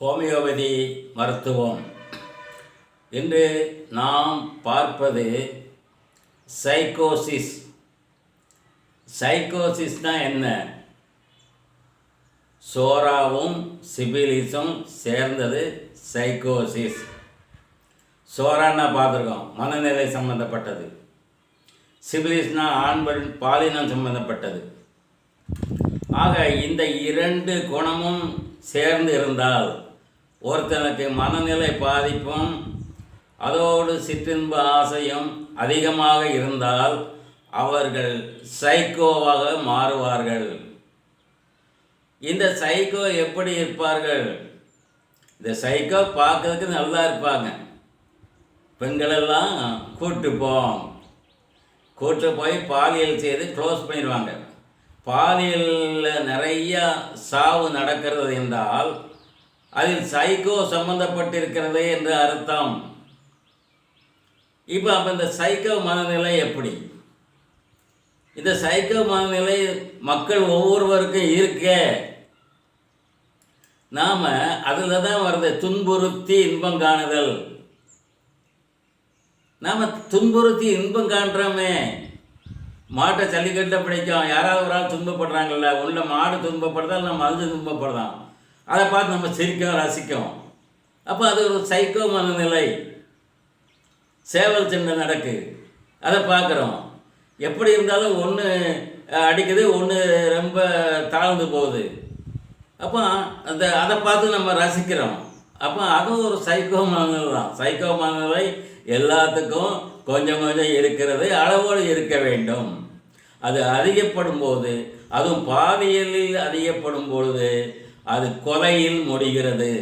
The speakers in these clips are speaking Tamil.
ஹோமியோபதி மருத்துவம். இன்று நாம் பார்ப்பது சைக்கோசிஸ். சைக்கோசிஸ்னால் என்ன? சோராவும் சிபிலிஸும் சேர்ந்தது சைக்கோசிஸ். சோரான்னா பார்த்துருக்கோம் மனநிலை சம்பந்தப்பட்டது. சிபிலிஸ்னா ஆண் பெண் பாலினம் சம்பந்தப்பட்டது. ஆக இந்த இரண்டு குணமும் சேர்ந்து இருந்தால் ஒருத்தனுக்கு மனநிலை பாதிப்பும் அதோடு சிற்றின்ப ஆசையும் அதிகமாக இருந்தால் அவர்கள் சைக்கோவாக மாறுவார்கள். இந்த சைக்கோ எப்படி இருப்பார்கள்? இந்த சைக்கோ பார்க்கறதுக்கு நல்லா இருப்பாங்க. பெண்களெல்லாம் கூட்டு போம் கூட்டு போய் பாலியல் செய்து க்ளோஸ் பண்ணிடுவாங்க. பாலியலில் நிறையா சாவு நடக்கிறது என்றால் அதில் சைக்கோ சம்பந்தப்பட்டிருக்கிறது என்று அர்த்தம். இப்போ அப்போ இந்த சைக்கோ மனநிலை எப்படி? இந்த சைக்கோ மனநிலை மக்கள் ஒவ்வொருவருக்கும் இருக்கே. நாம் அதில் தான் வருது துன்புறுத்தி இன்பம் காணுதல். நாம் துன்புறுத்தி இன்பம் காண்றோமே. மாட்டை ஜல்லிக்கட்டை பிடிக்கும். யாராவது ஒரு ஆள் துன்பப்படுறாங்கல்ல உள்ள மாடு துன்பப்படுதா நம்ம மருந்து துன்பப்படுதான் அதை பார்த்து நம்ம சிரிக்கும் ரசிக்கும் அப்போ அது ஒரு சைக்கோ மனநிலை. சேவல் சின்ன நடக்கு. அதை பார்க்குறோம். எப்படி இருந்தாலும் ஒன்று அடிக்குது ஒன்று ரொம்ப தாழ்ந்து போகுது. அப்போ அந்த அதை பார்த்து நம்ம ரசிக்கிறோம். அப்போ அதுவும் ஒரு சைக்கோ மனநிலை தான். சைக்கோ மனநிலை எல்லாத்துக்கும் கொஞ்சம் கொஞ்சம் இருக்கிறது அளவோடு இருக்க வேண்டும். அது அதிகப்படும் போது அதுவும் பாவியலில் அதிகப்படும் பொழுது அது கொலையில் முடிகிறது.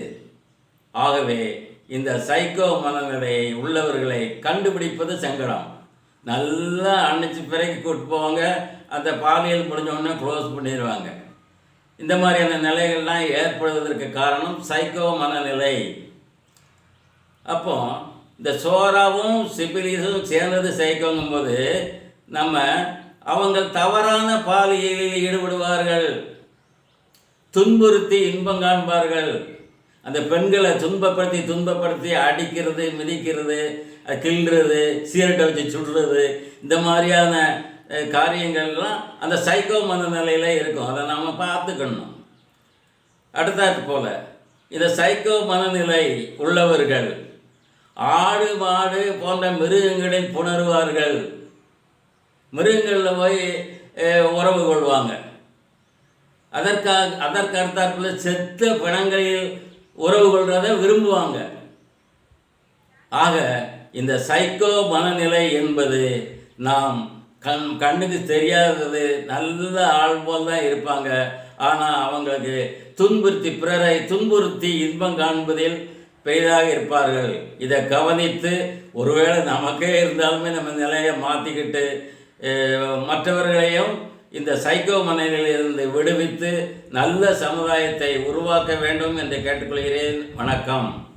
ஆகவே இந்த சைக்கோ மனநிலையை உள்ளவர்களை கண்டுபிடிப்பது சங்கடம். நல்லா அன்னைச்சு பிறகு கூட்டு போவாங்க. அந்த பாலியல் முடிஞ்ச க்ளோஸ் பண்ணிடுவாங்க இந்த மாதிரியான நிலைகள்லாம் ஏற்படுவதற்கு காரணம் சைக்கோ மனநிலை. அப்போ இந்த சோறாவும் சிபிலிஸும் சேர்ந்தது சைக்கோங்கும்போது நம்ம அவங்க தவறான பாலியலில் ஈடுபடுவார்கள். துன்புறுத்தி இன்பம் காண்பார்கள். அந்த பெண்களை துன்பப்படுத்தி துன்பப்படுத்தி அடிக்கிறது மிதிக்கிறது கிள்றது சீரட்டை வச்சு சுடுறது இந்த மாதிரியான காரியங்கள்லாம் அந்த சைக்கோ மனநிலையில் இருக்கும். அதை நாம் பார்த்துக்கணும். அடுத்தாது போல் இந்த சைக்கோ மனநிலை உள்ளவர்கள் ஆடு மாடு போன்ற மிருகங்களில் புணர்வார்கள். மிருகங்களில் போய் உறவு கொள்வாங்க. அதற்காக அதற்கு அடுத்தாற்போல் செத்த பிணங்களில் உறவு கொள்றதை விரும்புவாங்க. ஆக இந்த சைக்கோ மனநிலை என்பது நாம் கண் கண்ணுக்கு தெரியாதது நல்ல ஆள் போல் தான் இருப்பாங்க. ஆனால் அவங்களுக்கு துன்புறுத்தி பிறரை துன்புறுத்தி இன்பம் காண்பதில் பெரிதாக இருப்பார்கள். இதை கவனித்து ஒருவேளை நமக்கே இருந்தாலுமே நம்ம நிலையை மாற்றிக்கிட்டு மற்றவர்களையும் இந்த சைக்கோ மனநிலையிலிருந்து விடுவித்து நல்ல சமுதாயத்தை உருவாக்க வேண்டும் என்று கேட்டுக்கொள்கிறேன். வணக்கம்.